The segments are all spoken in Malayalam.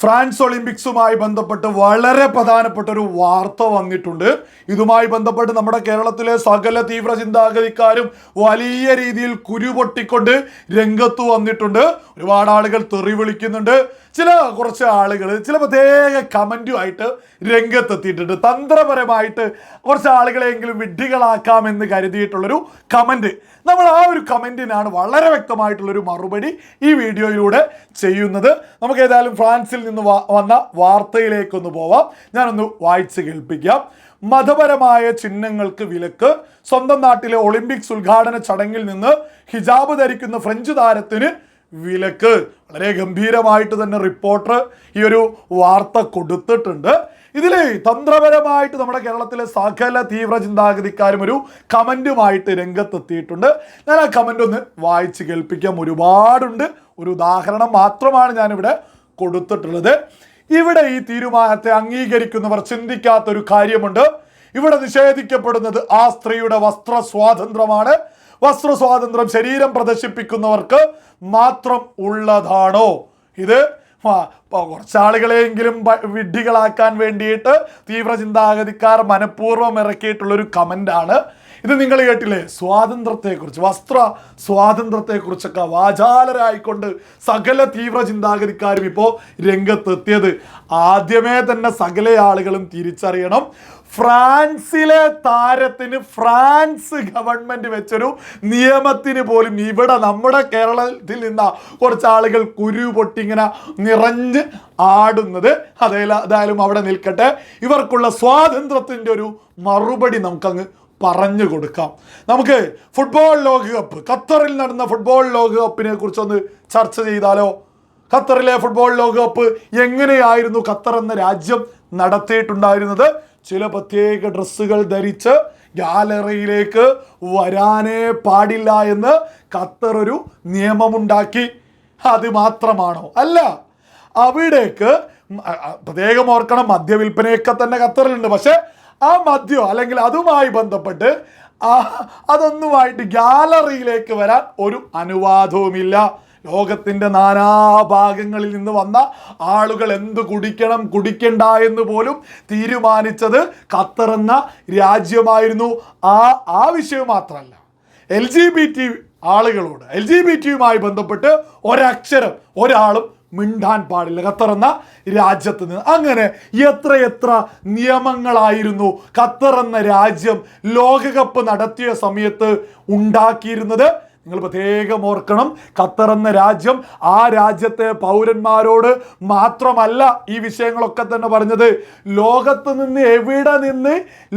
ഫ്രാൻസ് ഒളിമ്പിക്സുമായി ബന്ധപ്പെട്ട് വളരെ പ്രധാനപ്പെട്ട ഒരു വാർത്ത വന്നിട്ടുണ്ട്. ഇതുമായി ബന്ധപ്പെട്ട് നമ്മുടെ കേരളത്തിലെ സകല തീവ്ര ചിന്താഗതിക്കാരും വലിയ രീതിയിൽ കുരുപൊട്ടിക്കൊണ്ട് രംഗത്ത് വന്നിട്ടുണ്ട്. ഒരുപാട് ആളുകൾ തെറി വിളിക്കുന്നുണ്ട്. ചില കുറച്ച് ആളുകൾ ചില പ്രത്യേക കമന്റുമായിട്ട് രംഗത്തെത്തിയിട്ടുണ്ട്. തന്ത്രപരമായിട്ട് കുറച്ച് ആളുകളെങ്കിലും വിഡ്ഢികളാക്കാമെന്ന് കരുതിയിട്ടുള്ളൊരു കമന്റ് നമ്മൾ ആ ഒരു കമന്റിനാണ് വളരെ വ്യക്തമായിട്ടുള്ളൊരു മറുപടി ഈ വീഡിയോയിലൂടെ ചെയ്യുന്നത്. നമുക്ക് ഏതായാലും ഫ്രാൻസിൽ നിന്ന് വന്ന വാർത്തയിലേക്കൊന്ന് പോവാം. ഞാനൊന്ന് വായിച്ച് കേൾപ്പിക്കാം. മതപരമായ ചിഹ്നങ്ങൾക്ക് വിലക്ക്. സ്വന്തം നാട്ടിലെ ഒളിമ്പിക്സ് ഉദ്ഘാടന ചടങ്ങിൽ നിന്ന് ഹിജാബ് ധരിക്കുന്ന ഫ്രഞ്ച് താരത്തിന് വിലക്ക്. വളരെ ഗംഭീരമായിട്ട് തന്നെ റിപ്പോർട്ടർ ഈ ഒരു വാർത്ത കൊടുത്തിട്ടുണ്ട്. ഇതിൽ തന്ത്രപരമായിട്ട് നമ്മുടെ കേരളത്തിലെ സകല തീവ്ര ചിന്താഗതിക്കാരും ഒരു കമന്റുമായിട്ട് രംഗത്തെത്തിയിട്ടുണ്ട്. ഞാൻ ആ കമന്റ് ഒന്ന് വായിച്ച് കേൾപ്പിക്കാം. ഒരുപാടുണ്ട്. ഒരു ഉദാഹരണം മാത്രമാണ് ഞാനിവിടെ കൊടുത്തിട്ടുള്ളത്. ഇവിടെ ഈ തീരുമാനത്തെ അംഗീകരിക്കുന്നവർ ചിന്തിക്കാത്തൊരു കാര്യമുണ്ട്. ഇവിടെ നിഷേധിക്കപ്പെടുന്നത് ആ സ്ത്രീയുടെ വസ്ത്ര സ്വാതന്ത്ര്യമാണ്. വസ്ത്ര സ്വാതന്ത്ര്യം ശരീരം പ്രദർശിപ്പിക്കുന്നവർക്ക് മാത്രം ഉള്ളതാണോ? ഇത് കുറച്ചാളുകളെയെങ്കിലും വിഡ്ഢികളാക്കാൻ വേണ്ടിയിട്ട് തീവ്ര ചിന്താഗതിക്കാർ മനഃപൂർവം ഇറക്കിയിട്ടുള്ളൊരു കമന്റാണ് ഇത് നിങ്ങൾ കേട്ടില്ലേ? സ്വാതന്ത്ര്യത്തെക്കുറിച്ച് വസ്ത്ര സ്വാതന്ത്ര്യത്തെക്കുറിച്ചൊക്കെ വാചാലരായിക്കൊണ്ട് സകല തീവ്ര ചിന്താഗതിക്കാരും ഇപ്പോൾ രംഗത്തെത്തിയത്. ആദ്യമേ തന്നെ സകല ആളുകളും തിരിച്ചറിയണം. ഫ്രാൻസിലെ താരത്തിന് ഫ്രാൻസ് ഗവൺമെന്റ് വെച്ചൊരു നിയമത്തിന് പോലും ഇവിടെ നമ്മുടെ കേരളത്തിൽ നിന്ന കുറച്ച് ആളുകൾ കുരു പൊട്ടിങ്ങനെ നിറഞ്ഞ് ആടുന്നത്. അതേ അതായാലും അവിടെ നിൽക്കട്ടെ. ഇവർക്കുള്ള സ്വാതന്ത്ര്യത്തിന്റെ ഒരു മറുപടി നമുക്കങ്ങ് പറഞ്ഞു കൊടുക്കാം. നമുക്ക് ഫുട്ബോൾ ലോകകപ്പ് ഖത്തറിൽ നടന്ന ഫുട്ബോൾ ലോകകപ്പിനെ കുറിച്ചൊന്ന് ചർച്ച ചെയ്താലോ? ഖത്തറിലെ ഫുട്ബോൾ ലോകകപ്പ് എങ്ങനെയായിരുന്നു ഖത്തർ എന്ന രാജ്യം നടത്തിയിട്ടുണ്ടായിരുന്നത്? ചില പ്രത്യേക ഡ്രസ്സുകൾ ധരിച്ച് ഗാലറിയിലേക്ക് വരാനേ പാടില്ല എന്ന് ഖത്തർ ഒരു നിയമമുണ്ടാക്കി. അത് മാത്രമാണോ? അല്ല അവിടേക്ക് പ്രത്യേകം ഓർക്കണം മദ്യവിൽപ്പനയൊക്കെ തന്നെ ഖത്തറിലുണ്ട്. പക്ഷെ ആ മദ്യം അല്ലെങ്കിൽ അതുമായി ബന്ധപ്പെട്ട് അതൊന്നുമായിട്ട് ഗാലറിയിലേക്ക് വരാൻ ഒരു അനുവാദവുമില്ല. ലോകത്തിന്റെ നാനാഭാഗങ്ങളിൽ നിന്ന് വന്ന ആളുകൾ എന്ത് കുടിക്കണം കുടിക്കണ്ട എന്ന് പോലും തീരുമാനിച്ചത് ഖത്തർ എന്ന രാജ്യമായിരുന്നു. ആ ആ വിഷയം മാത്രമല്ല എൽ ജി ബി ടി ആളുകളോട് എൽ ജി ബി ടിയുമായി ബന്ധപ്പെട്ട് ഒരക്ഷരം ഒരാളും മിണ്ടാൻ പാടില്ല. ഖത്തർ എന്ന രാജ്യത്ത് നിന്ന് അങ്ങനെ എത്ര എത്ര നിയമങ്ങളായിരുന്നു ഖത്തർ എന്ന രാജ്യം ലോകകപ്പ് നടത്തിയ സമയത്ത് ഉണ്ടാക്കിയിരുന്നത്? നിങ്ങൾ പ്രത്യേകം ഓർക്കണം ഖത്തർ എന്ന രാജ്യം ആ രാജ്യത്തെ പൗരന്മാരോട് മാത്രമല്ല ഈ വിഷയങ്ങളൊക്കെ തന്നെ പറഞ്ഞത്. ലോകത്ത് നിന്ന് എവിടെ നിന്ന്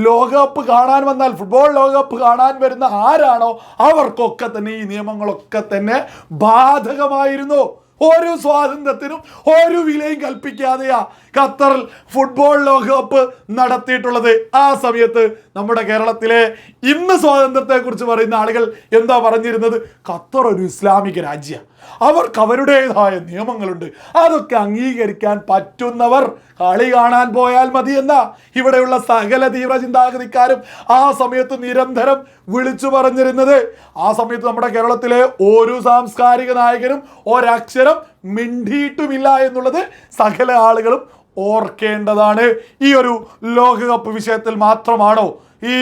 ലോകകപ്പ് കാണാൻ വന്നാൽ ഫുട്ബോൾ ലോകകപ്പ് കാണാൻ വരുന്ന ആരാണോ അവർക്കൊക്കെ തന്നെ ഈ നിയമങ്ങളൊക്കെ തന്നെ ബാധകമായിരുന്നു. ഒരു സ്വാതന്ത്ര്യത്തിനും ഒരു വിലയും കൽപ്പിക്കാതെയാ ഖത്തറിൽ ഫുട്ബോൾ ലോകകപ്പ് നടത്തിയിട്ടുള്ളത്. ആ സമയത്ത് നമ്മുടെ കേരളത്തിലെ ഇന്ന് സ്വാതന്ത്ര്യത്തെക്കുറിച്ച് പറയുന്ന ആളുകൾ എന്താ പറഞ്ഞിരുന്നത്? ഖത്തർ ഒരു ഇസ്ലാമിക രാജ്യ. അവർക്ക് അവരുടേതായ നിയമങ്ങളുണ്ട്. അതൊക്കെ അംഗീകരിക്കാൻ പറ്റുന്നവർ കളി കാണാൻ പോയാൽ മതി എന്ന ഇവിടെയുള്ള സകല തീവ്ര ചിന്താഗതിക്കാരും ആ സമയത്ത് നിരന്തരം വിളിച്ചു പറഞ്ഞിരുന്നത്. ആ സമയത്ത് നമ്മുടെ കേരളത്തിലെ ഒരു സാംസ്കാരിക നായകനും ഒരക്ഷരം മിണ്ടിയിട്ടുമില്ല എന്നുള്ളത് സകല ആളുകളും ഓർക്കേണ്ടതാണ്. ഈ ഒരു ലോകകപ്പ് വിഷയത്തിൽ മാത്രമാണോ ഈ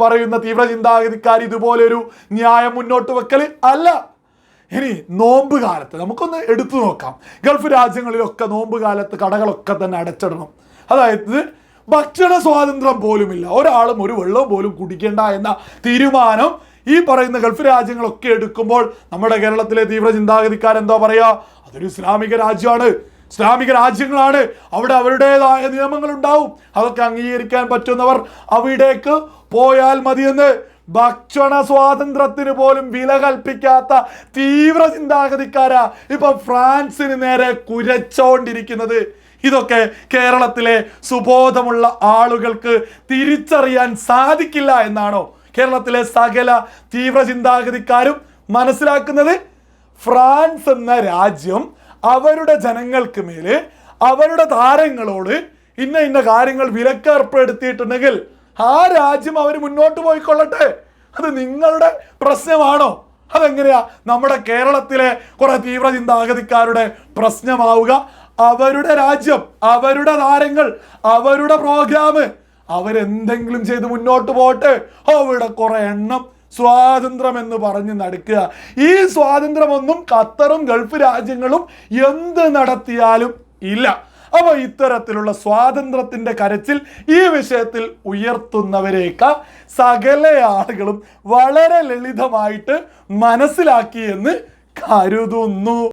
പറയുന്ന തീവ്ര ചിന്താഗതിക്കാർ ഇതുപോലൊരു ന്യായം മുന്നോട്ട് വെക്കൽ അല്ല. ഇനി നോമ്പ് കാലത്ത് നമുക്കൊന്ന് എടുത്തു നോക്കാം. ഗൾഫ് രാജ്യങ്ങളിലൊക്കെ നോമ്പ് കാലത്ത് കടകളൊക്കെ തന്നെ അടച്ചിടണം. അതായത് ഭക്ഷണ സ്വാതന്ത്ര്യം പോലുമില്ല. ഒരാളും ഒരു വെള്ളവും പോലും കുടിക്കേണ്ട എന്ന തീരുമാനം ഈ പറയുന്ന ഗൾഫ് രാജ്യങ്ങളൊക്കെ എടുക്കുമ്പോൾ നമ്മുടെ കേരളത്തിലെ തീവ്ര ചിന്താഗതിക്കാരെന്താ പറയാ? അതൊരു ഇസ്ലാമിക രാജ്യമാണ്. ഇസ്ലാമിക രാജ്യങ്ങളാണ്. അവിടെ അവരുടേതായ നിയമങ്ങൾ ഉണ്ടാവും അതൊക്കെ അംഗീകരിക്കാൻ പറ്റുന്നവർ അവിടേക്ക് പോയാൽ മതിയെന്ന് ഭക്ഷണ സ്വാതന്ത്ര്യത്തിന് പോലും വില കൽപ്പിക്കാത്ത തീവ്ര ചിന്താഗതിക്കാരാ ഇപ്പൊ ഫ്രാൻസിന് നേരെ കുരച്ചോണ്ടിരിക്കുന്നത്. ഇതൊക്കെ കേരളത്തിലെ സുബോധമുള്ള ആളുകൾക്ക് തിരിച്ചറിയാൻ സാധിക്കില്ല എന്നാണോ? കേരളത്തിലെ സകല തീവ്ര ചിന്താഗതിക്കാരും മനസ്സിലാക്കുന്നത് ഫ്രാൻസ് എന്ന രാജ്യം അവരുടെ ജനങ്ങൾക്ക് മേൽ അവരുടെ താരങ്ങളോട് ഇന്ന ഇന്ന കാര്യങ്ങൾ വിലക്കേർപ്പെടുത്തിയിട്ടുണ്ടെങ്കിൽ ആ രാജ്യം അവർ മുന്നോട്ട് പോയിക്കൊള്ളട്ടെ? അത് നിങ്ങളുടെ പ്രശ്നമാണോ? അതെങ്ങനെയാ നമ്മുടെ കേരളത്തിലെ കുറെ തീവ്ര ചിന്താഗതിക്കാരുടെ പ്രശ്നമാവുക? അവരുടെ രാജ്യം അവരുടെ താരങ്ങൾ അവരുടെ പ്രോഗ്രാം അവരെന്തെങ്കിലും ചെയ്ത് മുന്നോട്ട് പോട്ടെ അവിടെ കുറെ എണ്ണം സ്വാതന്ത്ര്യം എന്ന് പറഞ്ഞ് നടക്കുക. ഈ സ്വാതന്ത്ര്യമൊന്നും ഖത്തറും ഗൾഫ് രാജ്യങ്ങളും എന്ത് നടത്തിയാലും ഇല്ല. അപ്പൊ ഇത്തരത്തിലുള്ള സ്വാതന്ത്ര്യത്തിന്റെ കരച്ചിൽ ഈ വിഷയത്തിൽ ഉയർത്തുന്നവരേക്ക സകല ആളുകളും വളരെ ലളിതമായിട്ട് മനസ്സിലാക്കി എന്ന് കരുതുന്നു.